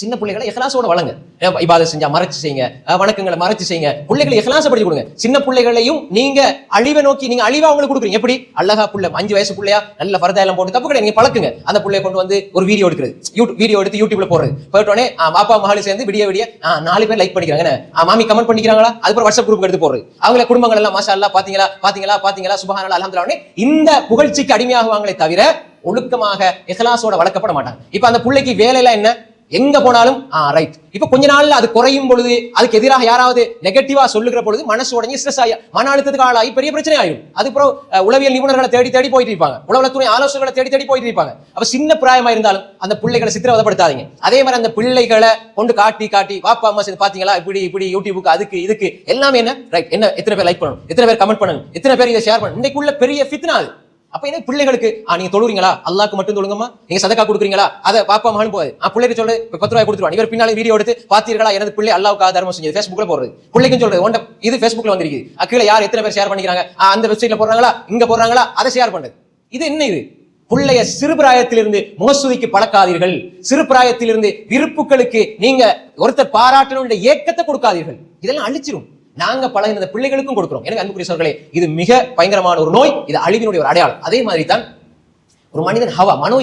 சின்ன பிள்ளைகளை எஹ்லாசோட வளங்க. இபாதை செஞ்சா மறைச்சு செய்யுங்க. வணக்கங்களை மறைச்சு செய்யுங்க. பிள்ளைகளை எஹ்லாசப்படுத்தி கொடுங்க. சின்ன பிள்ளைகளையும் நீங்க அழிவை நோக்கி நீங்க அழிவா அவங்களுக்கு கொடுக்குறீங்க. எப்படி? அழகா புள்ள அஞ்சு வயசு பிள்ளையா நல்ல பரதாயெல்லாம் போட்டு தப்பு கிடையாது. நீங்க பழக்குங்க. அந்த பிள்ளைய கொண்டு வந்து ஒரு வீடியோ எடுக்கிறது. யூடியூப் வீடியோ எடுத்து யூடியூப்ல போடுறது. போயிட்டோடனே பாப்பா மகள் சேர்ந்து விடிய விடிய ஆ, நாலு பேர் லைக் பண்ணிக்கிறாங்க. மாமி கமெண்ட் பண்ணிக்கிறாங்களா? அதுக்கப்புறம் வாட்ஸ்அப் குரூப் எடுத்து போடுறது. அவங்கள குடும்பங்கள் எல்லாம் மாஷா எல்லாம் பாத்தீங்களா பாத்தீங்களா பாத்தீங்களா சுபஹானல்லா அல்ஹம்துலில்லாஹ் இந்த புகழ்ச்சிக்கு அடிமையாகுவாங்களே தவிர ஒழுக்கமாக எஹ்லாசோட வளர்க்கப்பட மாட்டாங்க. இப்ப அந்த பிள்ளைக்கு வேலையெல்லாம் என்ன? எங்க போனாலும் ஆ ரைட் இப்ப கொஞ்ச நாள்ல அது குறையும் பொழுது அதுக்கு எதிராக யாராவது நெகட்டிவா சொல்லுகிற பொழுது மனசு உடஞ்சி ஸ்ட்ரெஸ் ஆகி மன அழுத்தத்துக்கு ஆளாகி பெரிய பிரச்சனை ஆயிடும். அதுக்கப்புறம் உளவியல் நிபுணர்களை தேடி தேடி போயிட்டு இருப்பாங்க. உளவுலத்துறை ஆலோசனைகளை தேடி தேடி போயிட்டு இருப்பாங்க. அப்ப சின்ன பிராயமா இருந்தாலும் அந்த பிள்ளைகளை சித்திரவதப்படுத்தாதீங்க. அதே மாதிரி அந்த பிள்ளைகளை கொண்டு காட்டி காட்டி வாப்பா அம்மா சேர்ந்து பாத்தீங்களா? இப்படி இப்படி யூடியூபுக்கு அதுக்கு இதுக்கு எல்லாமே என்ன? ரைட் என்ன எத்தனை பேர் லைக் பண்ணணும்? எத்தனை பேர் கமெண்ட் பண்ணணும்? எத்தனை பேர் இதை ஷேர் பண்ணணும்? இன்னைக்குள்ள பெரிய ஃபித்னா அது. அப்ப என்ன பிள்ளைகளுக்கு? ஆ நீங்க தொழுறீங்களா அல்லாக்கு மட்டும் தொழுங்கம்மா. நீங்க சதக்கா கொடுக்குறீங்களா? அதை பாப்பா மகன் போகுது ஆ பிள்ளைக்கு சொல்லு பத்து ரூபாய் கொடுத்துருவான். இவர் பின்னாலே வீடியோ எடுத்து பாத்தீர்களா? எனது பிள்ளை அல்லாவுக்காக தர்மம் செஞ்சது. ஃபேஸ்புக்ல போறது பிள்ளைக்கும் சொல்றது. உண்ட இது ஃபேஸ்புக்ல வந்திருக்கு கீழே யார் எத்தனை பேர் ஷேர் பண்ணிக்கிறாங்க? அந்த வெப்சைட்ல போடுறாங்களா? இங்க போடுறாங்களா? அதை ஷேர் பண்றது. இது என்ன இது? பிள்ளைய சிறுபிராயத்திலிருந்து முகசுதிக்கு பழக்காதீர்கள். சிறுபிராயத்திலிருந்து விருப்புகளுக்கு நீங்க ஒருத்தர் பாராட்டணும் ஏக்கத்தை கொடுக்காதீர்கள். இதெல்லாம் அழிச்சிரும். நாங்க பழகின பிள்ளைகளுக்கும் கொடுக்கிறோம். எனக்கு அன்புக்குரிய சொல்களே இது மிக பயங்கரமான ஒரு நோய் இது அழிவினுடைய ஒரு அடையாளம். அதே மாதிரி தான் ஒரு மனிதன் ஹவா மனோ